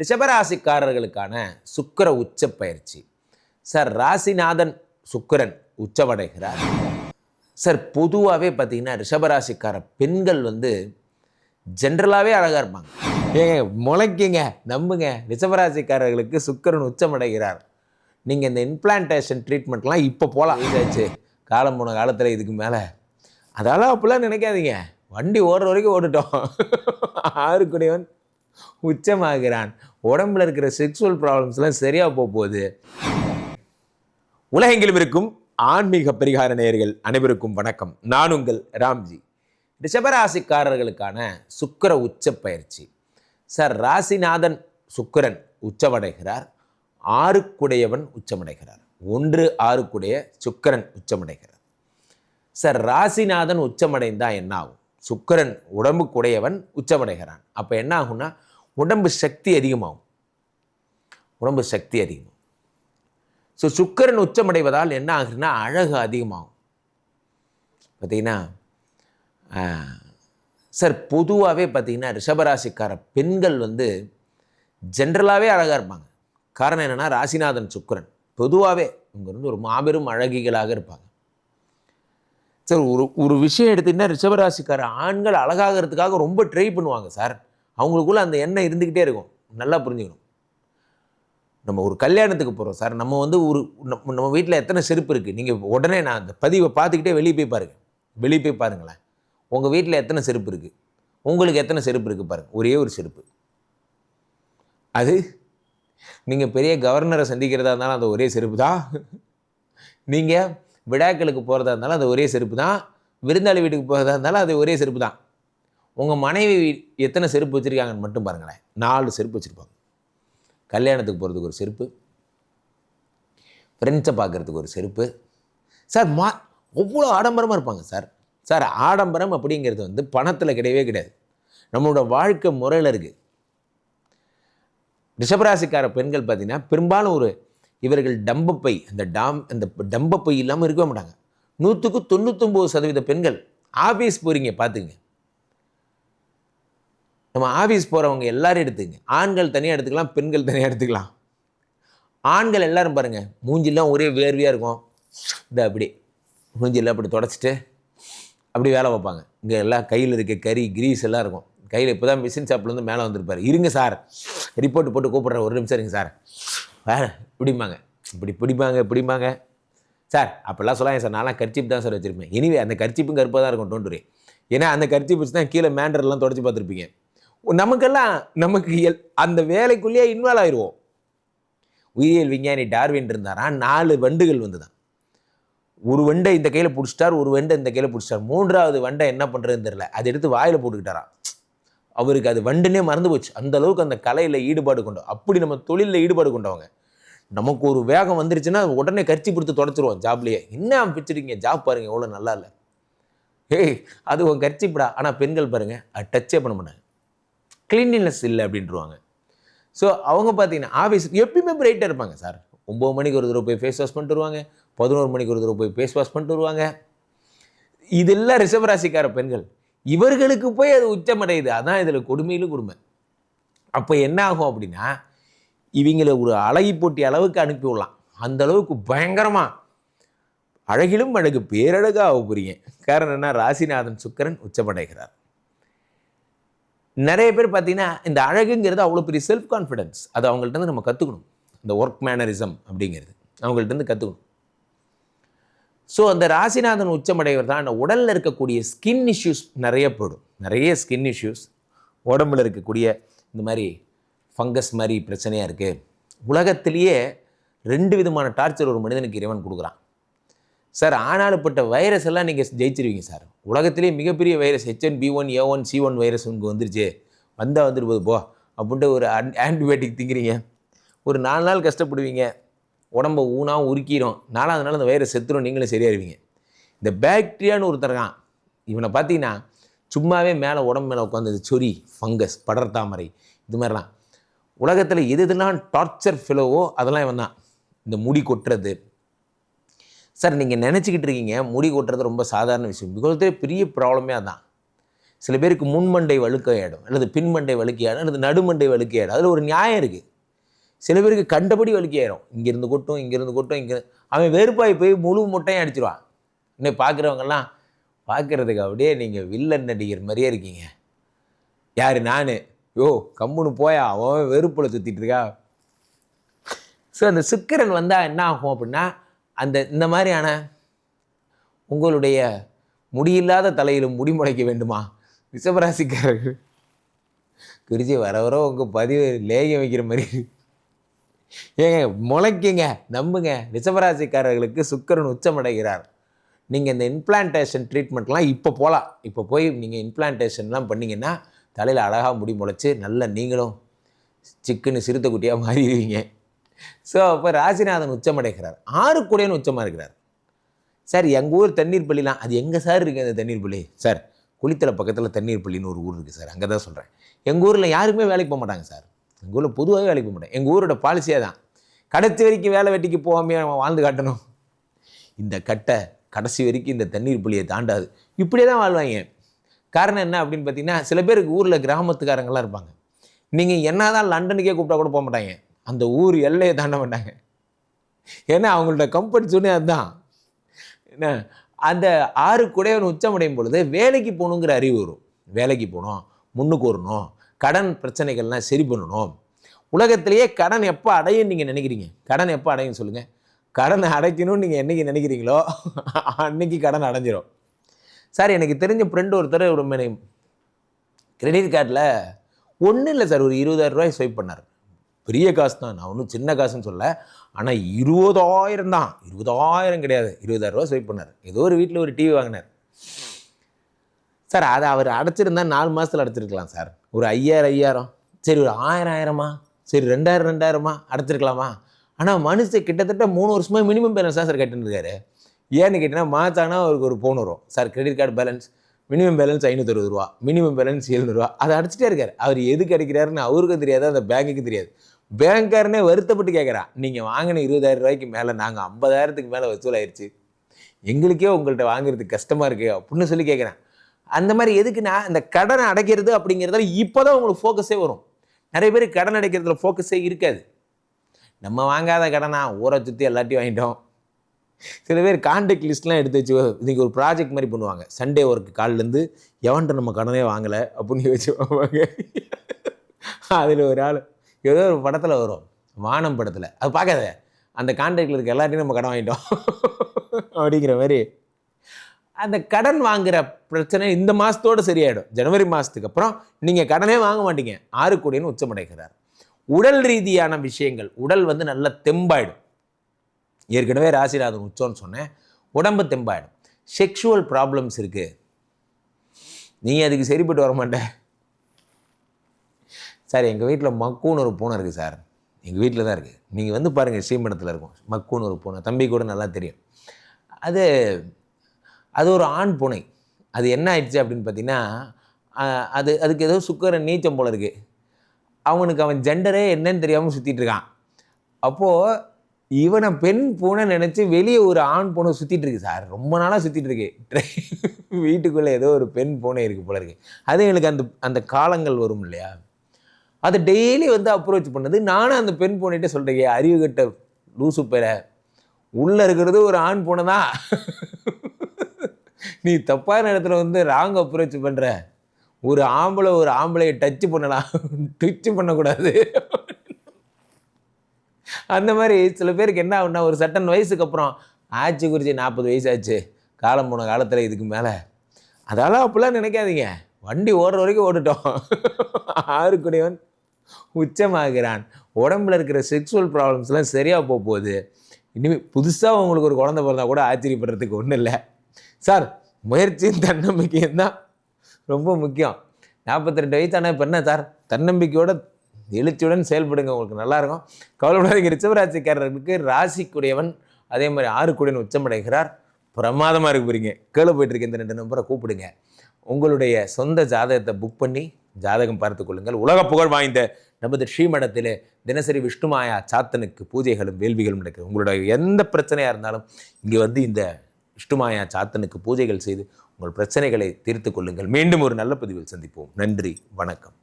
ரிஷபராசிக்காரர்களுக்கான சுக்கிர உச்ச பயிற்சி சார் ராசிநாதன் சுக்கரன் உச்சமடைகிறார். சார் பொதுவாகவே பார்த்தீங்கன்னா ரிஷபராசிக்கார பெண்கள் வந்து ஜென்ரலாகவே அழகாக இருப்பாங்க. ஏங்க முளைக்குங்க நம்புங்க. ரிஷபராசிக்காரர்களுக்கு சுக்கரன் உச்சமடைகிறார். நீங்கள் இந்த இம்ப்ளான்டேஷன் ட்ரீட்மெண்ட்லாம் இப்போ போகலாம் இதாச்சு காலம் போன காலத்தில் இதுக்கு மேலே. அதால் அப்படிலாம் நினைக்காதீங்க. வண்டி ஓடுற வரைக்கும் ஓடிட்டோம். ஆறுக்குடையவன் உச்சமாகிறான். உடம்புல இருக்கிற செக்ஸுவல் ப்ராப்ளம்ஸ்லாம் சரியாக போக போகுது உலகெங்கிலும் இருக்கும் ஆன்மீக பரிகார நேயர்கள் அனைவருக்கும் வணக்கம். நான் உங்கள் ராம்ஜி. ரிஷபராசிக்காரர்களுக்கான சுக்கர உச்ச பயிற்சி. சார் ராசிநாதன் சுக்கிரன் உச்சமடைகிறார். ஆறுக்குடையவன் உச்சமடைகிறார். ஒன்று ஆறுக்குடைய சுக்கிரன் உச்சமடைகிறார். சார் ராசிநாதன் உச்சமடைந்தா என்ன ஆகும் சுக்கிரன் உடம்புக்குடையவன் உச்சமடைகிறான். அப்போ என்ன ஆகும்னா உடம்பு சக்தி அதிகமாகும். உடம்பு சக்தி அதிகமாகும் ஸோ சுக்கிரன் உச்சமடைவதால் என்ன ஆகுதுன்னா அழகு அதிகமாகும். பார்த்தீங்கன்னா சார் பொதுவாகவே பார்த்தீங்கன்னா ரிஷபராசிக்கார பெண்கள் வந்து ஜென்ரலாகவே அழகாக இருப்பாங்க. காரணம் என்னென்னா ராசிநாதன் சுக்கிரன். பொதுவாகவே இவங்க வந்து ஒரு மாபெரும் அழகிகளாக இருப்பாங்க. சார் ஒரு ஒரு விஷயம் எடுத்திங்கன்னா ரிஷபராசிக்கார ஆண்கள் அழகாகிறதுக்காக ரொம்ப ட்ரை பண்ணுவாங்க சார். அவங்களுக்குள்ள அந்த எண்ணம் இருந்துக்கிட்டே இருக்கும். நல்லா புரிஞ்சுக்கணும். நம்ம ஒரு கல்யாணத்துக்கு போகிறோம் சார் நம்ம வந்து ஒரு நம்ம நம்ம வீட்டில் எத்தனை செருப்பு இருக்குது நீங்கள் உடனே நான் அந்த பதிவை பார்த்துக்கிட்டே வெளியே போய் பாருங்கள் வெளியே போய் பாருங்களேன். உங்கள் வீட்டில் எத்தனை செருப்பு இருக்குது உங்களுக்கு எத்தனை செருப்பு இருக்குது பாருங்கள் ஒரே ஒரு செருப்பு. அது நீங்கள் பெரிய கவர்னரை சந்திக்கிறதா இருந்தாலும் அந்த ஒரே செருப்பு தான். நீங்கள் விழாக்களுக்கு போகிறதா இருந்தாலும் அது ஒரே செருப்பு தான். விருந்தாளி வீட்டுக்கு போகிறதா இருந்தாலும் அது ஒரே செருப்பு தான். உங்கள் மனைவி எத்தனை செருப்பு வச்சுருக்காங்கன்னு மட்டும் பாருங்களேன். நாலு செருப்பு வச்சுருப்பாங்க. கல்யாணத்துக்கு போகிறதுக்கு ஒரு செருப்பு. ஃப்ரெண்ட்ஸை பார்க்குறதுக்கு ஒரு செருப்பு. சார் மா அவ்வளோ ஆடம்பரமாக இருப்பாங்க சார் சார் ஆடம்பரம் அப்படிங்கிறது வந்து பணத்தில் கிடையவே கிடையாது. நம்மளோட வாழ்க்கை முறையில் இருக்குது ரிஷபராசிக்கார பெண்கள் பார்த்திங்கன்னா பெரும்பாலும் ஒரு இவர்கள் டம்பப்பை அந்த டாம் அந்த டம்பப்பை இல்லாமல் இருக்கவே மாட்டாங்க. நூற்றுக்கு தொண்ணூத்தொம்பது சதவீத பெண்கள் ஆஃபீஸ் போகிறீங்க பார்த்துங்க நம்ம ஆஃபீஸ் போகிறவங்க எல்லாரும் எடுத்துங்க. ஆண்கள் தனியாக எடுத்துக்கலாம் பெண்கள் தனியாக எடுத்துக்கலாம். ஆண்கள் எல்லாரும் பாருங்கள் மூஞ்சிலாம் ஒரே வேர்வையாக இருக்கும். இந்த அப்படி மூஞ்சிலாம் அப்படி தொடச்சிட்டு அப்படி வேலை வைப்பாங்க இங்கே எல்லாம் கையில் இருக்க கறி கிரீஸ் எல்லாம் இருக்கும். கையில் இப்போ தான் மிஷின் ஷாப்லேருந்து மேலே வந்திருப்பார். இருங்க சார் ரிப்போர்ட் போட்டு கூப்பிட்றேன் ஒரு நிமிஷம் இருங்க சார் வேறு பிடிப்பாங்க. இப்படி பிடிப்பாங்க பிடிப்பாங்க. சார் அப்போல்லாம் சொல்லாங்க சார் நான்லாம் கர்ச்சிப் தான் சார் வச்சுருப்பேன். எனிவே அந்த கர்ச்சிப்பும் கருப்பாக தான் இருக்கும். டோன்ட் ஏன்னா அந்த கர்ச்சி வச்சு தான் கீழே மேண்டர்லாம் தொடச்சி பார்த்துருப்பீங்க. நமக்கெல்லாம் நமக்கு எல் அந்த வேலைக்குள்ளேயே இன்வால்வ் ஆயிடுவோம் உயிரியல் விஞ்ஞானி டார்வின் இருந்தாரா? நாலு வண்டுகள் வந்து ஒரு வண்டை இந்த கையில் பிடிச்சிட்டார் ஒரு வண்டை இந்த கையில் பிடிச்சிட்டார். மூன்றாவது வண்டை என்ன பண்ணுறதுன்னு தெரில அதை எடுத்து வாயில் போட்டுக்கிட்டாராம் அவருக்கு அது வண்டுனே மறந்து போச்சு. அந்த அளவுக்கு அந்த கலையில் ஈடுபாடு கொண்டோம். அப்படி நம்ம தொழிலில் ஈடுபாடு கொண்டவங்க. நமக்கு ஒரு வேகம் வந்துருச்சுன்னா உடனே கரிச்சி பிடித்து தொடச்சிருவோம் ஜாப்லேயே என்ன பிடிச்சிருக்கீங்க ஜாப் பாருங்கள் எவ்வளோ நல்லா இல்லை. ஏய் அது உன் கரிச்சிப்படா. ஆனால் பெண்கள் பாருங்கள் அது டச்சே பண்ண மாட்டாங்க. க்ளீன்லினஸ் இல்லை அப்படின்ட்டுருவாங்க ஸோ அவங்க பார்த்தீங்கன்னா ஆஃபீஸ் எப்பயுமே பிரைட்டாக இருப்பாங்க சார். ஒம்பது மணிக்கு ஒரு தடவை போய் ஃபேஸ் வாஷ் பண்ணிட்டு வருவாங்க. பதினோரு மணிக்கு ஒரு தடவை போய் ஃபேஸ் வாஷ் பண்ணிட்டு வருவாங்க. இதெல்லாம் ரிஷபராசிக்கார பெண்கள். இவர்களுக்கு போய் அது உச்சமடையுது. அதான் இதில் கொடுமையிலும் கொடுமை. அப்போ என்ன ஆகும் அப்படின்னா இவங்களை ஒரு அழகி போட்டி அளவுக்கு அனுப்பி விடலாம். அந்த அளவுக்கு பயங்கரமாக அழகிலும் அழகு பேரழகாக ஆக காரணம் என்ன? ராசிநாதன் சுக்கரன் உச்சமடைகிறார். நிறைய பேர் பார்த்தீங்கன்னா இந்த அழகுங்கிறது அவ்வளோ பெரிய செல்ஃப் கான்ஃபிடென்ஸ் அது அவங்கள்ட்ட நம்ம கற்றுக்கணும் இந்த ஒர்க் மேனரிசம் அப்படிங்கிறது. அவங்கள்ட்ட இருந்து கற்றுக்கணும் ஸோ அந்த ராசிநாதன் உச்சமடைவர் தான் அந்த உடலில் இருக்கக்கூடிய ஸ்கின் இஷ்யூஸ் நிறைய போடும். நிறைய ஸ்கின் இஷ்யூஸ் உடம்புல இருக்கக்கூடிய இந்த மாதிரி ஃபங்கஸ் மாதிரி பிரச்சனையாக இருக்குது உலகத்திலேயே ரெண்டு விதமான டார்ச்சர் ஒரு மனிதனுக்கு இறைவன் கொடுக்குறான். சார் ஆனாலுப்பட்ட வைரஸ் எல்லாம் நீங்கள் ஜெயிச்சிருவீங்க சார். உலகத்திலே மிகப்பெரிய virus H N P one A one C one virus உங்களுக்கு வந்துருச்சு. வந்தால் வந்துட்டு போகுது போ. அப்படின்ட்டு ஒரு ஆன்டிபயோட்டிக் திங்கிறீங்க. ஒரு நாலு நாள் கஷ்டப்படுவீங்க. உடம்பை ஊனாக உருக்கிடும் நாலாவது நாள் அந்த வைரஸ் செத்துரும். நீங்களும் சரியாயிருவீங்க. இந்த பேக்டீரியான்னு ஒருத்தர் இவனை பார்த்தீங்கன்னா சும்மாவே மேலே உடம்பு மேலே உட்காந்து சொறி ஃபங்கஸ் படர்தாமரை இது மாதிரிலாம். உலகத்தில் எது எதுலாம் டார்ச்சர் ஃபிலோவோ அதெல்லாம் இவன் தான் இந்த முடி கொட்டுறது சார் நீங்கள் நினச்சிக்கிட்டு இருக்கீங்க. முடி கொட்டுறது ரொம்ப சாதாரண விஷயம். பிகாஸ் பெரிய ப்ராப்ளமே அதான். சில பேருக்கு முன்மண்டை வழுக்கையாயிடும். அல்லது பின்மண்டை வழுக்கையாயிடும். அல்லது நடுமண்டை வழுக்கையாயிடும். அதில் ஒரு நியாயம் இருக்குது சில பேருக்கு கண்டபடி வலிக்காயிரும் இங்கேருந்து கொட்டும் இங்கேருந்து கொட்டும் இங்கே அவன் வெறுப்பாய் போய் முழு முட்டையும் அடிச்சிருவான். இன்னும் பார்க்குறவங்கெல்லாம் பார்க்குறதுக்கு அப்படியே நீங்கள் வில்லன் நடிகர் மாதிரியே இருக்கீங்க. யார்? நான். யோ கம்முன்னு போயா. அவன் வெறுப்பில் சுற்றிட்டு இருக்கா. ஸோ அந்த சுக்கரன் வந்தால் என்ன ஆகும் அப்படின்னா அந்த இந்த மாதிரியான உங்களுடைய முடியில்லாத தலையிலும் முடி முளைக்க வேண்டுமா? ரிஷபராசிக்காரர்கள். குறிச்சி வர வர உங்கள் பதிவு லேகம் வைக்கிற மாதிரி. ஏங்க முளைக்குங்க நம்புங்க. ரிஷபராசிக்காரர்களுக்கு சுக்கரன் உச்சமடைகிறார். நீங்கள் இந்த இம்ப்ளான்டேஷன் ட்ரீட்மெண்ட்லாம் இப்போ போகலாம் இப்போ போய் நீங்கள் இம்ப்ளான்டேஷன்லாம் பண்ணிங்கன்னா தலையில் அழகாக முடி முளைச்சி நல்லா நீங்களும் சிக்குன்னு சிறுத்தை குட்டியாக மாறிடுவீங்க. ஸோ அப்போ ராசிநாதன் உச்சமடைகிறார். ஆறு கூடையன் உச்சமாக இருக்கிறார். சார் எங்கள் ஊர் தண்ணீர் பள்ளிலாம் அது எங்கே சார் இருக்குது அந்த தண்ணீர் பள்ளி? சார் குளித்தலை பக்கத்தில் தண்ணீர் பள்ளின்னு ஒரு ஊர் இருக்குது சார் அங்கே தான் சொல்கிறேன் எங்கள் ஊரில் யாருக்குமே வேலைக்கு போக மாட்டாங்க சார் எங்கள் ஊரில் பொதுவாகவே வேலைக்கு போக மாட்டாங்க. எங்கள் ஊரோட பாலிசியாக தான் கடைசி வரைக்கும் வேலை வெட்டிக்கு போகாமே வாழ்ந்து காட்டணும். இந்த கட்டை கடைசி வரைக்கும் இந்த தண்ணீர் பள்ளியை தாண்டாது. இப்படியே தான் வாழ்வாங்க. காரணம் என்ன அப்படின்னு பார்த்தீங்கன்னா சில பேருக்கு ஊரில் கிராமத்துக்காரங்களாம் இருப்பாங்க. நீங்கள் என்ன தான் லண்டனுக்கே கூப்பிட்டா கூட போக மாட்டாங்க. அந்த ஊர் எல்லையை தாண்ட மாட்டாங்க. ஏன்னா அவங்களோட கம்ஃபர்ட் ஜோனே அதுதான். என்ன? அந்த ஆறு குடையவன் உச்சமடையும் பொழுது வேலைக்கு போகணுங்கிற அறிவு வரும். வேலைக்கு போகணும் முன்னுக்கு வரணும் கடன் பிரச்சனைகள்லாம் சரி பண்ணணும். உலகத்திலேயே கடன் எப்போ அடையும் நீங்கள் நினைக்கிறீங்க? கடன் எப்போ அடையும் சொல்லுங்கள் கடனை அடைக்கணும்னு நீங்கள் என்னைக்கு நினைக்கிறீங்களோ அன்னைக்கு கடன் அடைஞ்சிரும். சார் எனக்கு தெரிஞ்ச ஃப்ரெண்டு ஒருத்தர் ஒரு கிரெடிட் கார்டில் ஒன்றும் இல்லை சார் ஒரு இருபதாயிரம் ரூபாய் ஸ்வைப் பண்ணார். பெரிய காசு தான் நான் ஒன்றும் சின்ன காசுன்னு சொல்ல ஆனால் இருபதாயிரம் தான். இருபதாயிரம் கிடையாது. இருபதாயிரரூவா ஸ்வைப் பண்ணார். ஏதோ ஒரு வீட்டில் ஒரு டிவி வாங்கினார். சார் அதை அவர் அடைச்சிருந்தா நாலு மாதத்தில் அடைச்சிருக்கலாம் சார். ஒரு ஐயாயிரம் ஐயாயிரம். சரி ஒரு ஆயிரம் ஆயிரமா? சரி ரெண்டாயிரம் ரெண்டாயிரமா? அடைச்சிருக்கலாமா? ஆனால் மனுஷன் கிட்டத்தட்ட மூணு வருஷமாக மினிமம் பேலன்ஸ் தான் சார் கட்டின்னு ஏன்னு கேட்டிங்கன்னா மாத்தானா அவருக்கு ஒரு ஃபோன் வரும். Sir credit card balance minimum balance ஐநூற்றறுபது ரூபா. மினிமம் பேலன்ஸ் எழுநூறுவா அதை அடிச்சிட்டே இருக்கார். அவர் எது கிடைக்கிறாருன்னு அவருக்கும் தெரியாது அந்த பேங்குக்கு தெரியாது. பேங்க்காரனே வருத்தப்பட்டு கேட்குறான் நீங்கள் வாங்கின இருபதாயிரம் ரூபாய்க்கு மேலே நாங்கள் ஐம்பதாயிரத்துக்கு மேலே வசூலாயிருச்சு எங்களுக்கே உங்கள்கிட்ட வாங்குறதுக்கு கஷ்டமாக இருக்குது அப்படின்னு சொல்லி கேட்குறேன் அந்த மாதிரி எதுக்குன்னா இந்த கடனை அடைக்கிறது அப்படிங்கிறதால இப்போ தான் உங்களுக்கு ஃபோக்கஸே வரும். நிறைய பேர் கடன் அடைக்கிறதுல ஃபோக்கஸே இருக்காது. நம்ம வாங்காத கடனா? ஊரை சுற்றி எல்லாத்தையும் வாங்கிட்டோம். சில பேர் கான்டாக்ட் லிஸ்ட்லாம் எடுத்து வச்சு இன்றைக்கி ஒரு ப்ராஜெக்ட் மாதிரி பண்ணுவாங்க. சண்டே ஒர்க்கு காலிலேருந்து எவன்ட்ட நம்ம கடனே வாங்கலை அப்படின்னு வச்சு வாங்க அதில் ஒரு ஆள் ஏதோ ஒரு படத்தில் வரும். வானம் படத்தில். அது பார்க்காத. அந்த கான்ட்ராக்டில் இருக்க எல்லாத்தையும் நம்ம கடன் வாங்கிட்டோம். அப்படிங்கிற மாதிரி. அந்த கடன் வாங்குகிற பிரச்சனை இந்த மாதத்தோடு சரியாயிடும். ஜனவரி மாதத்துக்கு அப்புறம் நீங்கள் கடனே வாங்க மாட்டீங்க. ஆறு கோடின்னு உச்சமடைகிறார். உடல் ரீதியான விஷயங்கள் உடல் வந்து நல்லா தெம்பாயிடும். ஏற்கனவே ராசிராதன் உச்சம்னு சொன்னேன். உடம்பு தெம்பாயிடும். செக்ஷுவல் ப்ராப்ளம்ஸ் இருக்குது நீ அதுக்கு சரிப்பட்டு வர மாட்டேன் சார் எங்கள் வீட்டில் மக்குன்னு ஒரு பூனை இருக்குது சார். எங்கள் வீட்டில் தான் இருக்குது நீங்கள் வந்து பாருங்கள் ஸ்ரீமடத்தில் இருக்கும். மக்குன்னு ஒரு பூனை. தம்பி கூட நல்லா தெரியும். அது அது ஒரு ஆண் பூனை. அது என்ன ஆயிடுச்சு அப்படின்னு பார்த்தீங்கன்னா அது அதுக்கு ஏதோ சுக்கர நீச்சம் போல இருக்குது அவனுக்கு அவன் ஜெண்டரே என்னன்னு தெரியாமல் சுற்றிட்டு இருக்கான். அப்போது இவனை பெண் பூனை நினச்சி வெளியே ஒரு ஆண் பூனை சுற்றிட்டு இருக்கு சார். ரொம்ப நாளாக சுற்றிட்டு இருக்கு. வீட்டுக்குள்ளே ஏதோ ஒரு பெண் பூனை இருக்குது போல இருக்கு. அது எங்களுக்கு அந்த அந்த காலங்கள் வரும் இல்லையா? அது டெய்லி வந்து அப்ரோச் பண்ணுது. நானும் அந்த பெண் பூனைகிட்ட சொல்கிறேன் அறிவு கட்ட லூசு பெற உள்ளே இருக்கிறது ஒரு ஆண் பூனை தான் நீ தப்பான இடத்துல வந்து ராங் அப்ரோச் பண்ணுற ஒரு ஆம்பளை ஒரு ஆம்பளையை டச் பண்ணலாம். டச் பண்ணக்கூடாது. அந்த மாதிரி சில பேருக்கு என்ன ஆகுனா ஒரு சட்டன் வயசுக்கு அப்புறம் ஆச்சு குறிச்சி நாற்பது வயசு ஆச்சு. காலம் போன காலத்தில் இதுக்கு மேலே. அதெல்லாம் அப்படிலாம் நினைக்காதீங்க. வண்டி ஓடுற வரைக்கும் ஓடிட்டோம். ஆறுக்குடையவன் உச்சமாகிறான். உடம்புல இருக்கிற செக்ஸுவல் ப்ராப்ளம்ஸ்லாம் சரியாக போக போகுது இனிமேல் புதுசாக உங்களுக்கு ஒரு குழந்தை பிறந்தா கூட ஆச்சரியப்படுறதுக்கு ஒன்றும் இல்லை. சார் முயற்சியும் தன்னம்பிக்கையும் தான் ரொம்ப முக்கியம். நாற்பத்தி ரெண்டு ஆனால் இப்போ என்ன சார்? தன்னம்பிக்கையோட எழுச்சியுடன் செயல்படுங்க உங்களுக்கு நல்லாயிருக்கும் கவலைப்படாதீங்க. ரிச்சவராசிக்காரர்களுக்கு ராசிக்குடையவன் அதே மாதிரி ஆறுக்குடியன் உச்சமடைகிறார். பிரமாதமாக இருக்க போகிறீங்க கேள போயிட்டு இந்த ரெண்டு நம்பரை கூப்பிடுங்க. உங்களுடைய சொந்த ஜாதகத்தை புக் பண்ணி ஜாதகம் பார்த்து கொள்ளுங்கள். உலக புகழ் வாய்ந்த நமது ஸ்ரீமடத்திலே தினசரி விஷ்ணுமாயா சாத்தனுக்கு பூஜைகளும் வேள்விகளும் நடக்குது. உங்களுடைய எந்த பிரச்சனையாக இருந்தாலும் இங்கே வந்து இந்த விஷ்ணுமாயா சாத்தனுக்கு பூஜைகள் செய்து உங்கள் பிரச்சனைகளை தீர்த்து கொள்ளுங்கள். மீண்டும் ஒரு நல்ல பதிவில் சந்திப்போம். நன்றி வணக்கம்.